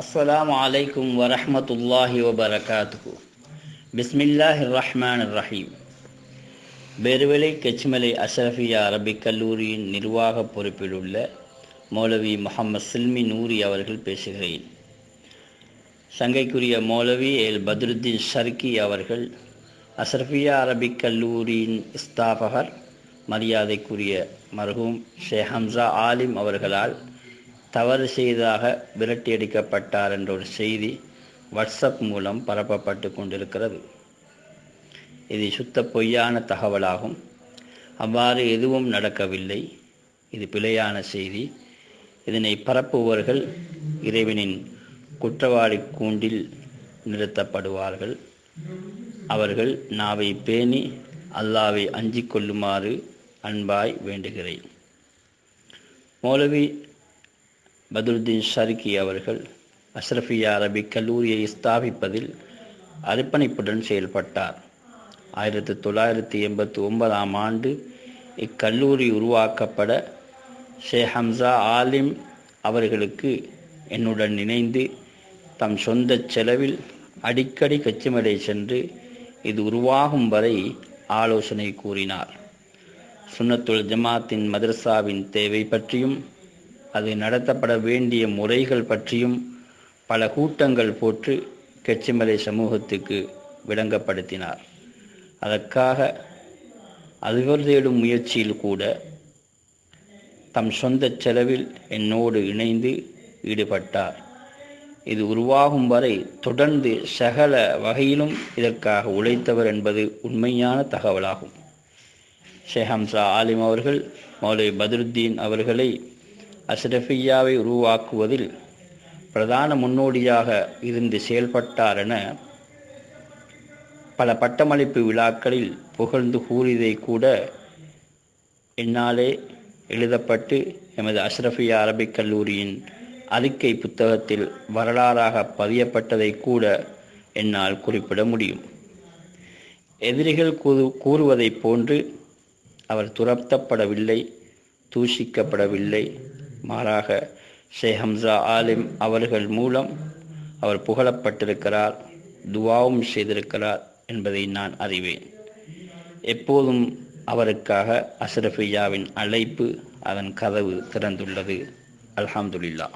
அஸ்ஸலாமு அலைக்கும் வரஹமத்துல்லாஹி வபரகாத்துஹு. பிஸ்மில்லாஹி ரஹ்மான் ரஹீம் பெருவெளி கெச்மலை அஷ்ரஃபியா அரபிக் கல்லூரியின் நிர்வாக பொறுப்பில் உள்ள மௌலவி முகமது சில்மி நூரி அவர்கள் பேசுகிறேன். சங்கைக்குரிய மௌலவி எல் பத்ருத்தீன் ஷர்கி அவர்கள் அஷ்ரஃபியா அரபிக் கல்லூரியின் ஸ்தாபகர் மரியாதைக்குரிய மர்ஹூம் ஷே ஹம்சா ஆலிம் அவர்களால் தவறு செய்ததாக விரட்டியடிக்கப்பட்டார் என்ற ஒரு செய்தி வாட்ஸ்அப் மூலம் பரப்பப்பட்டு கொண்டிருக்கிறது. இது சுத்த பொய்யான தகவலாகும். அவ்வாறு எதுவும் நடக்கவில்லை. இது பிழையான செய்தி. இதனை பரப்புபவர்கள் இறைவனின் குற்றவாளி கூண்டில் நிறுத்தப்படுவார்கள். அவர்கள் நாவை பேணி அல்லாவை அஞ்சிக் கொள்ளுமாறு அன்பாய் வேண்டுகிறேன். மௌலவி பதுருதீன் ஷர்கி அவர்கள் அஷ்ரஃபியா அரபிக் கல்லூரியை ஸ்தாபிப்பதில் அர்ப்பணிப்புடன் செயல்பட்டார். ஆயிரத்தி தொள்ளாயிரத்தி எண்பத்தி ஒன்பதாம் ஆண்டு இக்கல்லூரி உருவாக்கப்பட ஷே ஹம்சா ஆலிம் அவர்களுக்கு என்னுடன் இணைந்து தம் சொந்த செலவில் அடிக்கடி கச்சிமடை சென்று இது உருவாகும் வரை ஆலோசனை கூறினார். சுன்னத்துல் ஜமாத்தின் மதரசாவின் தேவை பற்றியும் அது நடத்தப்பட வேண்டிய முறைகள் பற்றியும் பல கூட்டங்கள் போட்டு கெச்சிமலை சமூகத்துக்கு விளங்கப்படுத்தினார். அதற்காக அதுவர் தேடும் முயற்சியில் கூட தம் சொந்த செலவில் என்னோடு இணைந்து ஈடுபட்டார். இது உருவாகும் வரை தொடர்ந்து சகல வகையிலும் இதற்காக உழைத்தவர் என்பது உண்மையான தகவலாகும். ஷேஹம்சா ஆலிம் அவர்கள் மௌலவி பத்ருத்தீன் அவர்களை அஸ்ரஃபியாவை உருவாக்குவதில் பிரதான முன்னோடியாக இருந்து செயல்பட்டார் என பல பட்டமளிப்பு விழாக்களில் புகழ்ந்து கூறியதை கூட என்னாலே எழுதப்பட்டு எமது அஷ்ரஃபியா அரபிக் கல்லூரியின் அறிக்கை புத்தகத்தில் வரலாறாக பதியப்பட்டதை கூட என்னால் குறிப்பிட முடியும். எதிரிகள் கூறு கூறுவதைப் போன்று அவர் துரத்தப்படவில்லை தூஷிக்கப்படவில்லை மாறாக ஷே ஹம்சா ஆலிம் அவர்கள் மூலம் அவர் புகழப்பட்டிருக்கிறார் துவாவும் செய்திருக்கிறார் என்பதை நான் அறிவேன். எப்போதும் அவருக்காக அஷ்ரஃபியாவின் அழைப்பு அதன் கதவு திறந்துள்ளது. அல்ஹம்துலில்லா